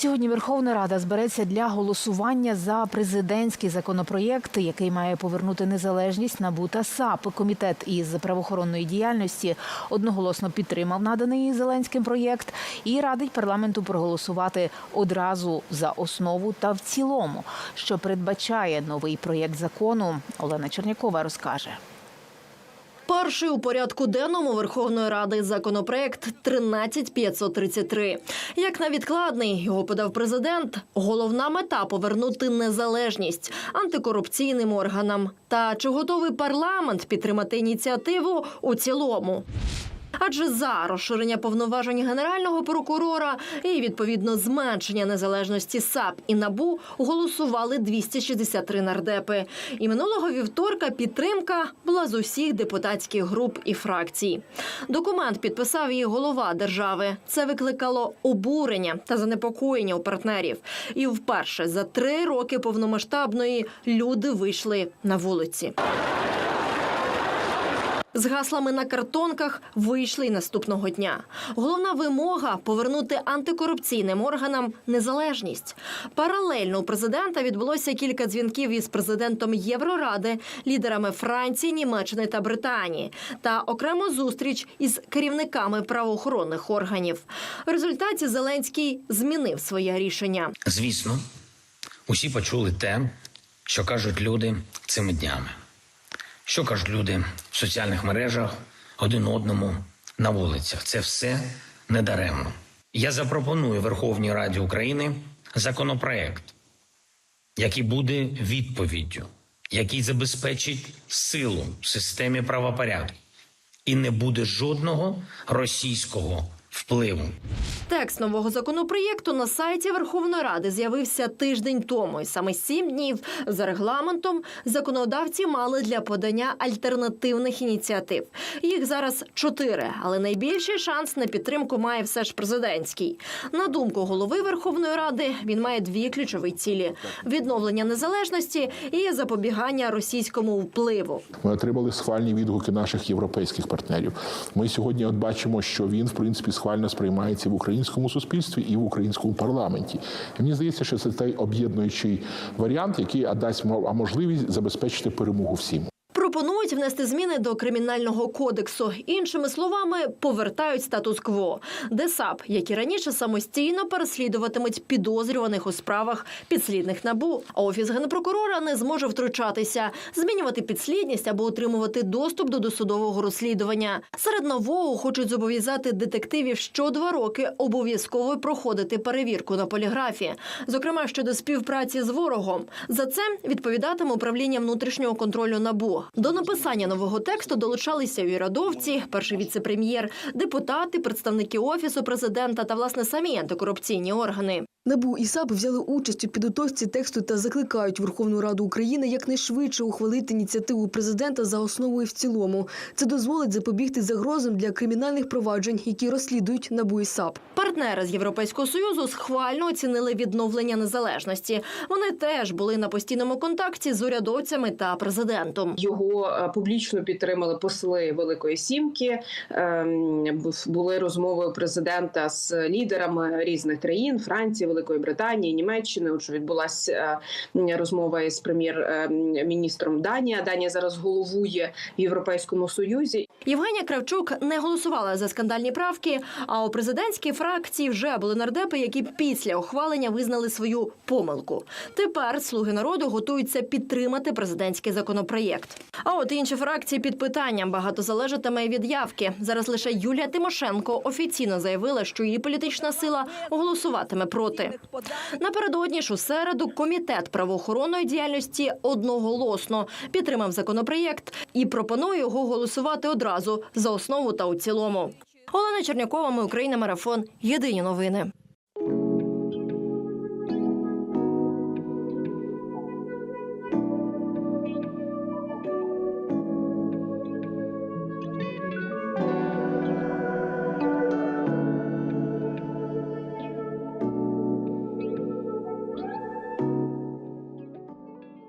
Сьогодні Верховна Рада збереться для голосування за президентський законопроєкт, який має повернути незалежність НАБУ та САП. Комітет із правоохоронної діяльності одноголосно підтримав наданий Зеленським проєкт і радить парламенту проголосувати одразу за основу та в цілому, що передбачає новий проєкт закону. Олена Чернякова розкаже. Перший у порядку денному Верховної Ради законопроект 13533. Як невідкладний його подав президент, головна мета повернути незалежність антикорупційним органам. Та чи готовий парламент підтримати ініціативу у цілому? Адже за розширення повноважень генерального прокурора і відповідно зменшення незалежності САП і НАБУ голосували 263 нардепи. І минулого вівторка підтримка була з усіх депутатських груп і фракцій. Документ підписав її голова держави. Це викликало обурення та занепокоєння у партнерів. І вперше за три роки повномасштабної люди вийшли на вулиці. З гаслами на картонках вийшли й наступного дня. Головна вимога повернути антикорупційним органам незалежність. Паралельно у президента відбулося кілька дзвінків із президентом Євроради, лідерами Франції, Німеччини та Британії, та окремо зустріч із керівниками правоохоронних органів. В результаті Зеленський змінив своє рішення. Звісно, усі почули те, що кажуть люди цими днями. Що кажуть люди в соціальних мережах один одному на вулицях. Це все недаремно. Я запропоную Верховній Раді України законопроект, який буде відповіддю, який забезпечить силу в системі правопорядку і не буде жодного російського впливу. Текст нового законопроєкту на сайті Верховної Ради з'явився тиждень тому, і саме сім днів за регламентом законодавці мали для подання альтернативних ініціатив. Їх зараз чотири, але найбільший шанс на підтримку має все ж президентський. На думку голови Верховної Ради, він має дві ключові цілі: відновлення незалежності і запобігання російському впливу. Ми отримали схвальні відгуки наших європейських партнерів. Ми сьогодні от бачимо, що він в принципі схвально сприймається в українському суспільстві і в українському парламенті. І мені здається, що це той об'єднуючий варіант, який дасть мо- можливість забезпечити перемогу всім. Пропонують внести зміни до кримінального кодексу. Іншими словами, повертають статус-кво, де САП, як і раніше, самостійно переслідуватимуть підозрюваних у справах підслідних набу. А офіс генпрокурора не зможе втручатися, змінювати підслідність або отримувати доступ до досудового розслідування. Серед нового хочуть зобов'язати детективів що два роки обов'язково проходити перевірку на поліграфі, зокрема щодо співпраці з ворогом. За це відповідатиме управління внутрішнього контролю набу. До написання нового тексту долучалися урядовці, перший віце-прем'єр, депутати, представники офісу президента та власне самі антикорупційні органи. НАБУ і САП взяли участь у підготовці тексту та закликають Верховну Раду України якнайшвидше ухвалити ініціативу президента за основу і в цілому. Це дозволить запобігти загрозам для кримінальних проваджень, які розслідують НАБУ і САП. Партнери з Європейського союзу схвально оцінили відновлення незалежності. Вони теж були на постійному контакті з урядовцями та президентом. Його е, публічно підтримали посли Великої Сімки. Ем, Були розмови президента з лідерами різних країн Франції, Великої Британії, Німеччини. Отже, відбулася е, розмова із прем'єр-міністром Данія. Данія зараз головує в Європейському Союзі. Євгенія Кравчук не голосувала за скандальні правки. А у президентській фракції вже були нардепи, які після ухвалення визнали свою помилку. Тепер слуги народу готуються підтримати президентський законопроєкт. А от інші фракції під питанням багато залежатиме від явки. Зараз лише Юлія Тимошенко офіційно заявила, що її політична сила голосуватиме проти. Напередодні ж у середу комітет правоохоронної діяльності одноголосно підтримав законопроєкт і пропонує його голосувати одразу за основу та у цілому. Олена Чернякова, ми Україна, марафон. Єдині новини.